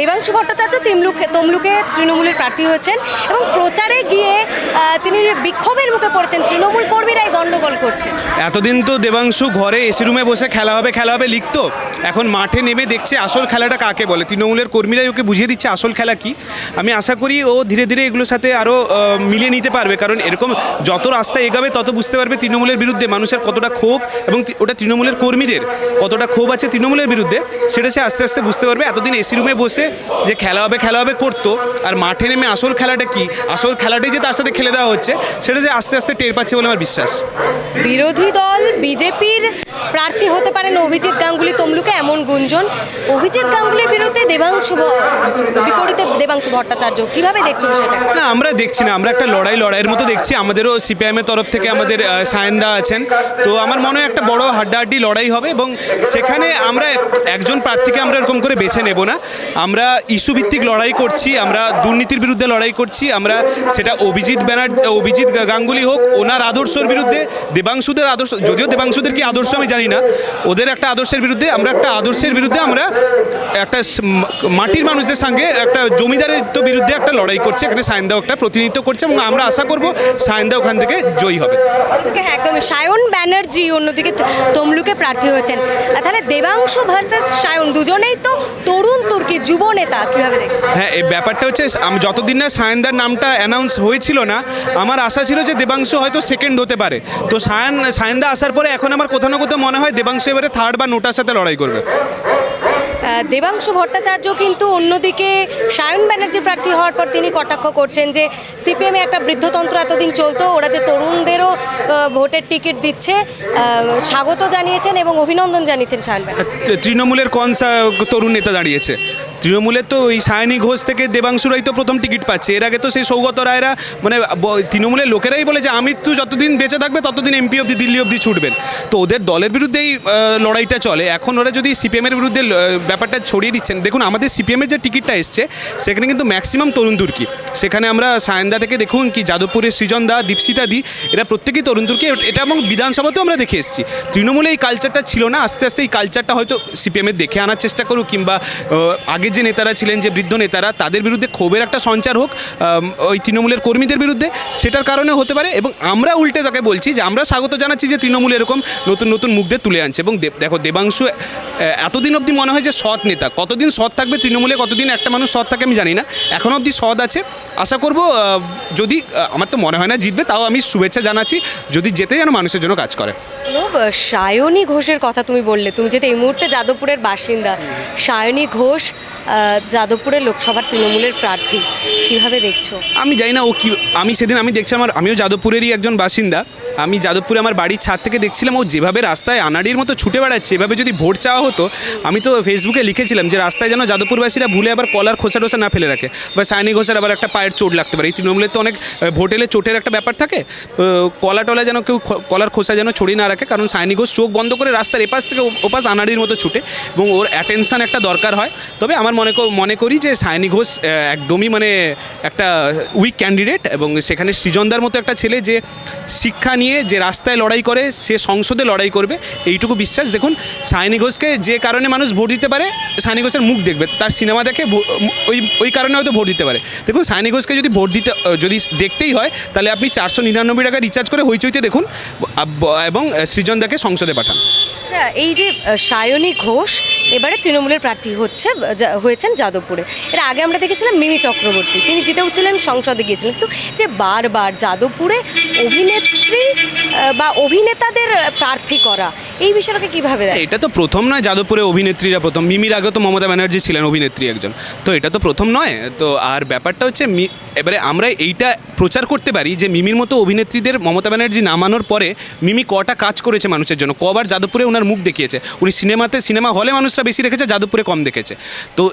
দেবাংশু ভট্টাচার্য তমলুকে তমলুকে তৃণমূলের প্রার্থী হয়েছেন এবং প্রচারে গিয়ে তিনি বিক্ষোভের মুখে পড়েছেন, তৃণমূল কর্মীরাই গণ্ডগোল করছে এতদিন তো দেবাংশু ঘরে এসি রুমে বসে খেলা হবে খেলা হবে লিখতো। এখন মাঠে নেমে দেখছে আসল খেলাটা কাকে বলে। তৃণমূলের কর্মীরাই ওকে বুঝিয়ে দিচ্ছে আসল খেলা কি। আমি আশা করি ও ধীরে ধীরে এগুলোর সাথে আরও মিলিয়ে নিতে পারবে। কারণ এরকম যত রাস্তা এগাবে, তত বুঝতে পারবে তৃণমূলের বিরুদ্ধে মানুষের কতটা ক্ষোভ এবং ওটা তৃণমূলের কর্মীদের কতটা ক্ষোভ আছে তৃণমূলের বিরুদ্ধে, সেটা সে আস্তে আস্তে বুঝতে পারবে। এতদিন এসি রুমে বসে যে খেলা হবে খেলা হবে করতো। আর মাঠে নেমে আসল খেলাটা কি? আসল খেলাটাই যে তার সাথে খেলে দেওয়া হচ্ছে, সেটা যে আস্তে আস্তে টের পাচ্ছে বলে আমার বিশ্বাস। বিরোধী দল, বিজেপির প্রার্থী হতে পারেন অভিজিৎ গাঙ্গুলি, তমলুকে এমন গুঞ্জন। অভিজিৎ গাঙ্গুলির বিরুদ্ধে দেবাংশু বিপরীতে দেবাংশু ভট্টাচার্য, কীভাবে দেখছেন সেটা? না, আমরা দেখছি না, আমরা একটা লড়াই, লড়াইয়ের মতো দেখছি। আমাদেরও সিপিআইএমের তরফ থেকে আমাদের সায়নদা আছেন। তো আমার মনে হয় একটা বড় হাড্ডাহাড্ডি লড়াই হবে এবং সেখানে আমরা একজন প্রার্থীকে আমরা এরকম করে বেছে নেব না। আমরা ইস্যু ভিত্তিক লড়াই করছি, আমরা দুর্নীতির বিরুদ্ধে লড়াই করছি, আমরা সেটা অভিজিৎ ব্যানার্জি, অভিজিৎ গাঙ্গুলি হোক, ওনার আদর্শের বিরুদ্ধে দেবাংশুদের আদর্শ, যদিও দেবাংশুদের কি আদর্শ আমি জানি না। ওদের একটা আদর্শের বিরুদ্ধে আমরা একটা আদর্শের বিরুদ্ধে আমরা একটা মাটির মানুষদের সঙ্গে একটা জমিদারের তো বিরুদ্ধে একটা লড়াই করছে এখানে সায়নদাও একটা প্রতিনিধিত্ব করছে এবং আমরা আশা করব সায়নদা ওখান থেকে জয়ী হবে। হ্যাঁ একদম। সায়ন ব্যানার্জি অন্যদিকে তমলুকে প্রার্থী হয়েছেন। তাহলে দেবাংশু ভার্সেস সায়ন দুজনেই তো তরুণ তুর্কি যুব নেতা কীভাবে দেখছেন? হ্যাঁ এই ব্যাপারটা হচ্ছে আমি যতদিন না সায়নদার নামটা অ্যানাউন্স হয়েছিল না আমার আশা ছিল যে দেবাংশু হয়তো সেকেন্ড হতে পারে। তো সায়ন সায়নদা আসার পরে এখন আমার কোথাও না কোথাও মনে হয় দেবাংশ এবারে থার্ড বা নোটার সাথে লড়াই করবে? দেবাংশ ভট্টাচার্য কিন্তু অন্যদিকে সায়ন ব্যানার্জি প্রার্থী হওয়ার পর তিনি কটাক্ষ করছেন যে সিপিএমে একটা বৃদ্ধতন্ত্র এতদিন চলতো ওরা যে তরুণদেরও ভোটের টিকিট দিচ্ছে স্বাগত জানিয়েছেন এবং অভিনন্দন জানিয়েছেন সায়ন ব্যানার্জি। তৃণমূলের কনসা তরুণ নেতা দাঁড়িয়েছে? তৃণমূলের তো ওই সায়নী ঘোষ থেকে দেবাংশুরাই তো প্রথম টিকিট পাচ্ছে। এর আগে তো সেই সৌগত রায়রা মানে তৃণমূলের লোকেরাই বলে যে আমি তো যতদিন বেঁচে থাকবে ততদিন এমপি অবধি দিল্লি অবধি ছুটবেন। তো ওদের দলের বিরুদ্ধেই লড়াইটা চলে। এখন ওরা যদি সিপিএমের বিরুদ্ধে ব্যাপারটা ছড়িয়ে দিচ্ছেন দেখুন আমাদের সিপিএমের যে টিকিটটা এসছে সেখানে কিন্তু ম্যাক্সিমাম তরুণ তুর্কি। সেখানে আমরা সায়নদা থেকে দেখুন কি যাদবপুরের সৃজন দা দীপসিতা দি এরা প্রত্যেকেই তরুণ তুর্কি। এটা এবং বিধানসভাতেও আমরা দেখে এসেছি। তৃণমূলে এই কালচারটা ছিল না। আস্তে আস্তে এই কালচারটা হয়তো সিপিএমের দেখে আনার চেষ্টা করুক কিংবা আহ, আগের যে নেতারা ছিলেন, যে বৃদ্ধ নেতারা, তাদের বিরুদ্ধে ক্ষোভের একটা সঞ্চার হোক ওই তৃণমূলের কর্মীদের বিরুদ্ধে, সেটার কারণে হতে পারে এবং আমরা উল্টে তাকে বলছি যে, আমরা স্বাগত জানাচ্ছি যে তৃণমূল এরকম নতুন নতুন মুখদের তুলে আনছে এবং দেখো দেবাংশু এতদিন অবধি মনে হয় যে সৎ নেতা। কতদিন সৎ থাকবে তৃণমূলে, কতদিন একটা মানুষ সৎ থাকে আমি জানি না। এখনও অবধি সৎ আছে। আশা করব যদি আমার তো মনে হয় না জিতবে, তাও আমি শুভেচ্ছা জানাচ্ছি, যদি যেতে যেন মানুষের জন্য কাজ করে। সায়নী ঘোষের কথা তুমি বললে। তুমি যেহেতু এই মুহূর্তে যাদবপুরের বাসিন্দা। সায়নী ঘোষ যাদবপুরের লোকসভার তৃণমূলের প্রার্থী। কীভাবে দেখছ? আমি জানি না ও কি আমি সেদিন আমি দেখছি আমার আমিও যাদবপুরেরই একজন বাসিন্দা। আমি যাদবপুরে আমার বাড়ির ছাদ থেকে দেখছিলাম ও যেভাবে রাস্তায় আনাড়ির মতো ছুটে বেড়াচ্ছে এভাবে যদি ভোট চাওয়া হতো আমি তো ফেসবুকে লিখেছিলাম যে রাস্তায় যেন যাদবপুরবাসীরা ভুলে আবার কলার খোসা টোসা না ফেলে রাখে বা সায়নী ঘোষের আবার একটা পায়ের চোট লাগতে পারে। এই তৃণমূলের তো অনেক আহ, ভোট এলে চোটের একটা ব্যাপার থাকে। কলা টলা যেন কেউ কলার খোসা যেন ছড়িয়ে না রাখে কারণ সায়নী ঘোষ চোখ বন্ধ করে রাস্তার এপাশ থেকে ওপাশ আনাড়ির মতো ছুটে এবং ওর অ্যাটেনশন একটা দরকার হয়। তবে আমার মনে মনে করি যে সায়নী ঘোষ একদমই মানে একটা উইক ক্যান্ডিডেট এবং সেখানে সৃজনদার মতো একটা ছেলে যে শিক্ষা নিয়ে যে রাস্তায় লড়াই করে, সে সংসদে লড়াই করবে। এইটুকু বিশ্বাস। দেখুন, সায়নী ঘোষকে যে কারণে মানুষ ভোট দিতে পারে, সায়নী ঘোষের মুখ দেখবে। তার সিনেমা দেখে ওই ওই কারণে হয়তো ভোট দিতে পারে। দেখুন, সায়নী ঘোষকে যদি ভোট দিতে যদি দেখতেই হয়, তাহলে আপনি চারশো নিরানব্বই টাকা রিচার্জ করে হইচইতে দেখুন এবং সৃজনদাকে সংসদে পাঠান। আচ্ছা এই যে সায়নী ঘোষ, এবারে তৃণমূলের প্রার্থী হচ্ছে হয়েছেন যাদবপুরে। এর আগে আমরা দেখেছিলাম মিমি চক্রবর্তী। তিনি জিতেও ছিলেন, সংসদে গিয়েছিলেন। তো যে বারবার যাদবপুরে অভিনেত্রী বা অভিনেতাদের প্রার্থী করা এই বিষয়টাকে কীভাবে দেয় এটা তো প্রথম নয়, যাদবপুরে অভিনেত্রীরা প্রথম। মিমির আগে তো মমতা ব্যানার্জি ছিলেন অভিনেত্রী একজন। তো এটা তো প্রথম নয়, তো আর ব্যাপারটা হচ্ছে এবারে আমরা এইটা প্রচার করতে পারি যে মিমির মতো অভিনেত্রীদের মমতা ব্যানার্জি নামানোর পরে মিমি কটা কাজ করেছে মানুষের জন্য। কবার যাদবপুরে ওনার মুখ দেখিয়েছে। উনি সিনেমাতে, সিনেমা হলে মানুষরা বেশি দেখেছে, যাদবপুরে কম দেখেছে। তো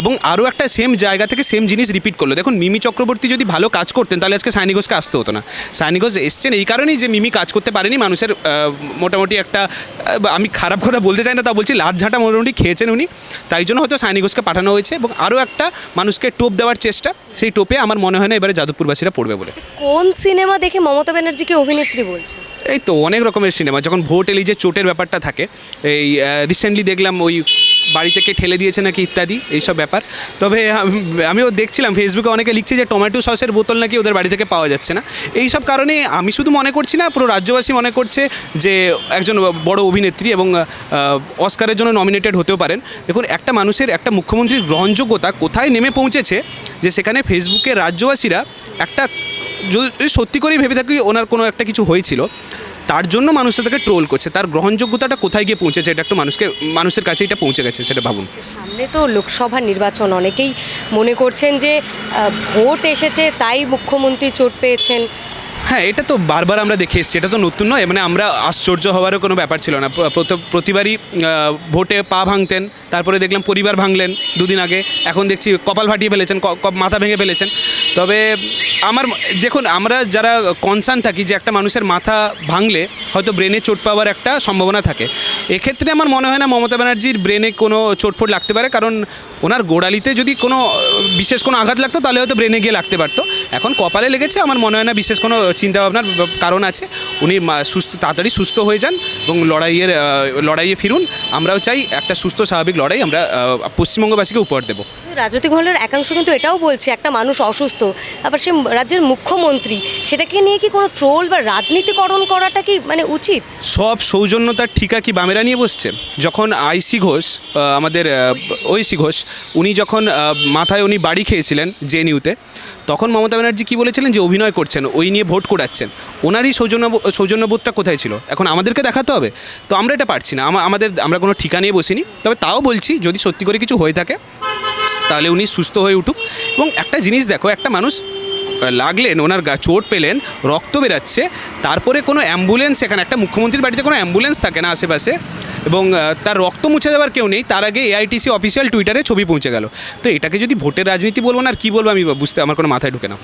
এবং আরও একটা সেম জায়গা থেকে সেম জিনিস রিপিট করল। দেখুন, মিমি চক্রবর্তী যদি ভালো কাজ করতেন, তাহলে আজকে সায়নী ঘোষকে আসতে হতো না। সায়নী ঘোষ এসছেন এই কারণেই যে মিমি কাজ করতে পারেনি, মানুষের মোটামুটি একটা আমি খারাপ কথা বলতে চাই না তা বলছি লাট ঝাঁটা মোটামুটি খেয়েছেন উনি। তাই জন্য হয়তো সাইনি ঘোষকে পাঠানো হয়েছে এবং আরও একটা মানুষকে টোপ দেওয়ার চেষ্টা সেই টোপে আমার মনে হয় না এবারে যাদবপুরবাসীরা পড়বে বলে। কোন সিনেমা দেখে মমতা ব্যানার্জিকে অভিনেত্রী বলছে? এই তো অনেক রকমের সিনেমা যখন ভোট এলি যে চোটের ব্যাপারটা থাকে এই রিসেন্টলি দেখলাম ওই বাড়ি থেকে ঠেলে দিয়েছে নাকি ইত্যাদি, এইসব ব্যাপার। তবে আম- আমিও দেখছিলাম ফেসবুকে অনেকে লিখছে যে টমেটো সসের বোতল নাকি ওদের বাড়ি থেকে পাওয়া যাচ্ছে না। এই সব কারণে আমি শুধু মনে করছি না, পুরো রাজ্যবাসী মনে করছে যে একজন বড় অভিনেত্রী এবং অস্কারের জন্য নমিনেটেড হতেও পারেন। দেখুন, একটা মানুষের একটা মুখ্যমন্ত্রীর গ্রহণযোগ্যতা কোথায় নেমে পৌঁছেছে, যে সেখানে ফেসবুকে রাজ্যবাসীরা একটা, যদি সত্যি করেই ভেবে থাকি, ওনার কোনো একটা কিছু হয়েছিল। তার জন্য মানুষ তাকে ট্রোল করছে। তার গ্রহণযোগ্যতাটা কোথায় গিয়ে পৌঁছেছে এটা একটু মানুষকে মানুষের কাছে এটা পৌঁছে গেছে সেটা ভাবুন। সামনে তো লোকসভা নির্বাচন অনেকেই মনে করছেন যে ভোট এসেছে তাই মুখ্যমন্ত্রী চোট পেয়েছেন। হ্যাঁ এটা তো বারবার আমরা দেখে এসেছি এটা তো নতুন নয় মানে আমরা আশ্চর্য হওয়ারও কোনো ব্যাপার ছিল না। প্রতিবারই ভোটে পা ভাঙতেন তারপরে দেখলাম পরিবার ভাঙলেন দুদিন আগে। এখন দেখছি কপাল ফাটিয়ে ফেলেছেন মাথা ভেঙে ফেলেছেন। তবে আমার দেখুন, আমরা যারা কনসার্ন থাকি যে একটা মানুষের মাথা ভাঙলে হয়তো ব্রেনে চোট পাওয়ার একটা সম্ভাবনা থাকে। এক্ষেত্রে আমার মনে হয় না মমতা ব্যানার্জির ব্রেনে কোনো চোটফোট লাগতে পারে, কারণ ওনার গোড়ালিতে যদি কোনো, বিশেষ কোনো আঘাত লাগতো, তাহলে হয়তো ব্রেনে গিয়ে লাগতে পারতো। এখন কপালে লেগেছে, আমার মনে হয় না বিশেষ কোনো চিন্তাভাবনার কারণ আছে। উনি সুস্থ, তাড়াতাড়ি সুস্থ হয়ে যান এবং লড়াইয়ের লড়াইয়ে ফিরুন। আমরাও চাই একটা সুস্থ, স্বাভাবিক লড়াই আমরা পশ্চিমবঙ্গবাসীকে উপহার দেবো। রাজনৈতিক মহলের একাংশ কিন্তু এটাও বলছে একটা মানুষ অসুস্থ আবার সে রাজ্যের মুখ্যমন্ত্রী সেটাকে নিয়ে কি কোনো ট্রোল বা রাজনীতিকরণ করাটা কি মানে উচিত? সব সৌজন্যতার ঠিকা কি বামেরা নিয়ে বসছে? যখন আইসি ঘোষ আমাদের ঐসি ঘোষ উনি যখন মাথায় উনি বাড়ি খেয়েছিলেন জেএনইউতে তখন মমতা ব্যানার্জি কী বলেছিলেন? যে অভিনয় করছেন, ওই নিয়ে ভোট করাচ্ছেন। ওনারই সৌজন্য সৌজন্যবোধটা কোথায় ছিল? এখন আমাদেরকে দেখাতে হবে। তো আমরা এটা পারছি না। আমাদের আমরা কোনো ঠিকা নিয়ে বসিনি। তবে তাও বলছি, যদি সত্যি করে কিছু হয়ে থাকে, তাহলে উনি সুস্থ হয়ে উঠুক। এবং একটা জিনিস দেখো, একটা মানুষ লাগলেন, ওনার গা চোট পেলেন, রক্ত বেরাচ্ছে তারপরে কোনো অ্যাম্বুলেন্স, এখানে একটা মুখ্যমন্ত্রীর বাড়িতে কোনো অ্যাম্বুলেন্স থাকে না আশেপাশে এবং তার রক্ত মুছে দেওয়ার কেউ নেই, তার আগে এআইটিসি অফিসিয়াল টুইটারে ছবি পৌঁছে গেল। তো এটাকে যদি ভোটের রাজনীতি বলব না, আর কী বলব আমি বুঝতে, আমার কোনো মাথায় ঢুকে না।